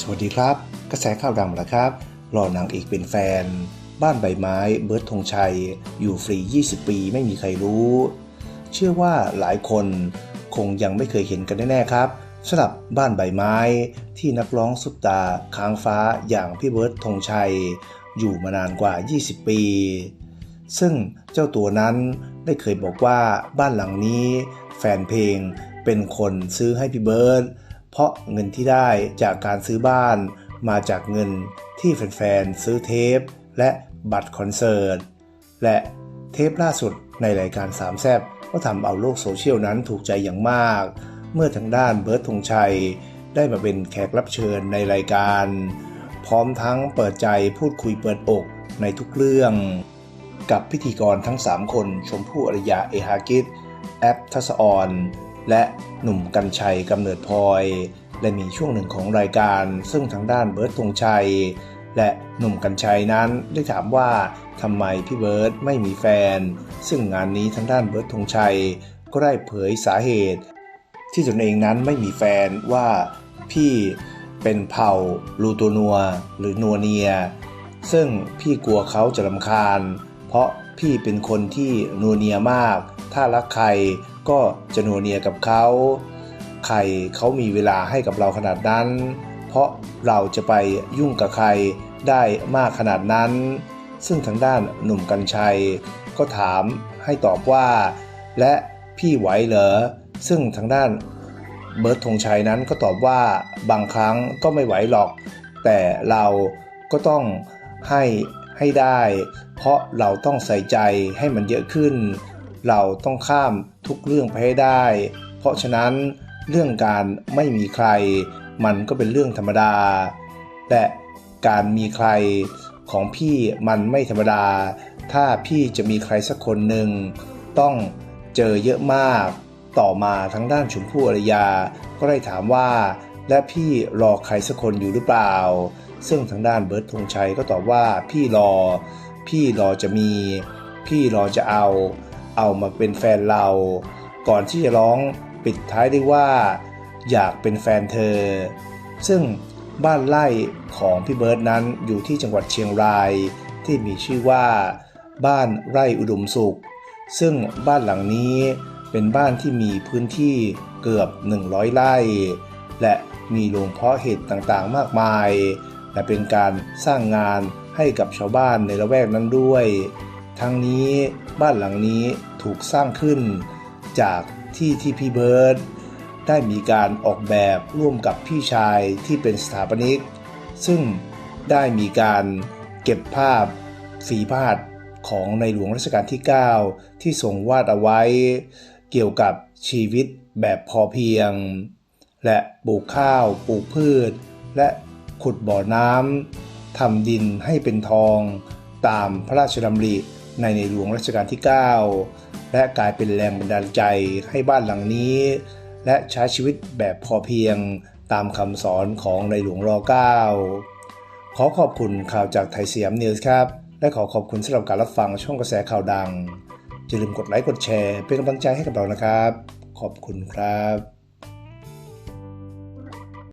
สวัสดีครับ กระแสข่าวดังแล้วครับ รอนางเอกเป็นแฟน บ้านใบไม้ เบิร์ดธงชัย อยู่ฟรี 20 ปีไม่มีใครรู้ เชื่อว่าหลายคนคงยังไม่เคยเห็นกันแน่ๆครับสำหรับบ้านใบไม้ ที่นักร้องซุปตาค้างฟ้าอย่างพี่เบิร์ดธงชัย อยู่มานานกว่า 20 ปี ซึ่งเจ้าตัวนั้นได้เคยบอกว่าบ้านหลังนี้ แฟนเพลงเป็นคนซื้อให้พี่เบิร์ด เพราะเงินที่ได้จากการซื้อบ้าน มาจากเงินที่แฟนๆซื้อเทป และบัตรคอนเสิร์ต และเทปล่าสุดในรายการสามแซบก็ทำเอาโลกโซเชียลนั้นถูกใจอย่างมาก เมื่อทางด้านเบิร์ดธงชัย ได้มาเป็นแขกรับเชิญในรายการ พร้อมทั้งเปิดใจพูดคุยเปิดอกในทุกเรื่อง กับพิธีกรทั้ง 3 คนชมพู่อริยาเอฮากิตแอปทัศออน และหนุ่มกัญชัยกำเนิดพลอย และมีช่วงหนึ่งของรายการ ซึ่งทางด้านเบิร์ดธงชัย และหนุ่มกัญชัยนั้นได้ถามว่าทำไมพี่เบิร์ดไม่มีแฟน ซึ่งงานนี้ทางด้านเบิร์ดธงชัย ก็ได้เผยสาเหตุ ที่ตนเองนั้นไม่มีแฟนว่าพี่เป็นเผ่าลูโตนัวหรือนัวเนีย ซึ่งพี่กลัวเขาจะลำคาญ เพราะพี่เป็นคนที่นัวเนียมาก ถ้ารักใครก็จะนัวเนียกับเขา ใครเขามีเวลาให้กับเราขนาดนั้น เพราะเราจะไปยุ่งกับใครได้มากขนาดนั้น ซึ่งทางด้านหนุ่มกัญชัย ก็ถามให้ตอบว่า และพี่ไหวเหรอ ซึ่งทางด้านเบิร์ดธงชัยนั้นก็ตอบว่าบางครั้งก็ไม่ไหวหรอก แต่เราก็ต้องให้ให้ได้ เพราะเราต้องใส่ใจให้มันเยอะขึ้น เราต้องข้ามทุกเรื่องไปให้ได้ เพราะฉะนั้นเรื่องการไม่มีใคร มันก็เป็นเรื่องธรรมดา และการมีใครของพี่มันไม่ธรรมดา ถ้าพี่จะมีใครสักคนหนึ่ง ต้องเจอเยอะมาก ต่อมาทางด้านชมพู่อรยา ก็ได้ถามว่า และพี่รอใครสักคนอยู่หรือเปล่า ซึ่งทางด้านเบิร์ดธงชัยก็ตอบว่าพี่รอ พี่รอจะมี พี่รอจะเอา เอามาเป็นแฟนเรา ก่อนที่จะร้องปิดท้ายได้ว่า อยากเป็นแฟนเธอ ซึ่งบ้านไร่ของพี่เบิร์ดนั้นอยู่ที่จังหวัดเชียงรายที่มีชื่อว่า บ้านไร่อุดมสุข ซึ่งบ้านหลังนี้เป็นบ้านที่มีพื้นที่เกือบ 100 ไร่ และมีโรงเพาะเห็ดต่างๆ มากมาย และเป็นการสร้างงานให้กับชาวบ้านในละแวกนั้นด้วย ทั้งนี้บ้านหลังนี้ถูกสร้างขึ้น จากที่ที่พี่เบิร์ดได้มีการออกแบบร่วมกับพี่ชายที่เป็นสถาปนิก ซึ่งได้มีการเก็บภาพฝีพาดของในหลวงรัชกาลที่ 9 ที่ทรงวาดเอาไว้ เกี่ยวกับชีวิตแบบพอเพียง และปลูกข้าว ปลูกพืช และขุดบ่อน้ำทำดินให้เป็นทอง ตามพระราชดำริ ในในหลวงรัชกาลที่ 9 และกลายเป็นแรงบันดาลใจให้บ้านหลังนี้ และใช้ชีวิตแบบพอเพียงตามคำสอนของในหลวงร9ขอขอบคุณข่าวจากไทยเสียมนิวส์ครับ และขอขอบคุณสำหรับการรับฟังช่องกระแสข่าวดังอย่าลืมกดไลค์กดแชร์ เป็นกำลังใจให้กับเรานะครับ ขอบคุณครับ